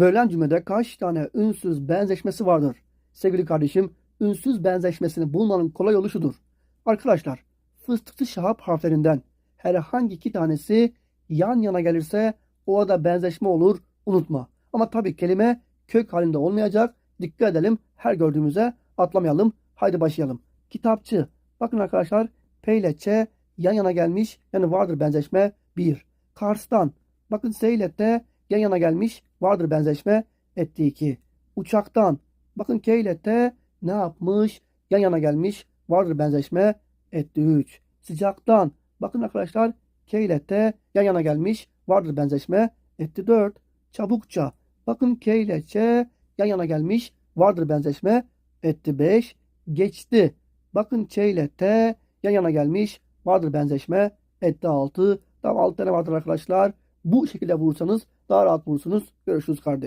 Verilen cümlede kaç tane ünsüz benzeşmesi vardır? Sevgili kardeşim, ünsüz benzeşmesini bulmanın kolay yolu şudur. Arkadaşlar, fıstıklı şahap harflerinden herhangi iki tanesi yan yana gelirse o da benzeşme olur, unutma. Ama tabii kelime kök halinde olmayacak. Dikkat edelim, her gördüğümüze atlamayalım. Haydi başlayalım. Kitapçı. Bakın arkadaşlar, P ile Ç yan yana gelmiş, yani vardır benzeşme 1. Kars'tan. Bakın S ile T yan yana gelmiş, vardır benzeşme etti 2. Uçaktan. Bakın K ne yapmış? Yan yana gelmiş, vardır benzeşme etti 3. Sıcaktan. Bakın arkadaşlar K yan yana gelmiş, vardır benzeşme etti 4. Çabukça. Bakın K yan yana gelmiş, vardır benzeşme etti 5. Geçti. Bakın Ç yan yana gelmiş, vardır benzeşme etti 6. Tam 6 tane vardır arkadaşlar. Bu şekilde vurursanız daha rahat vurursunuz. Görüşürüz kardeşim.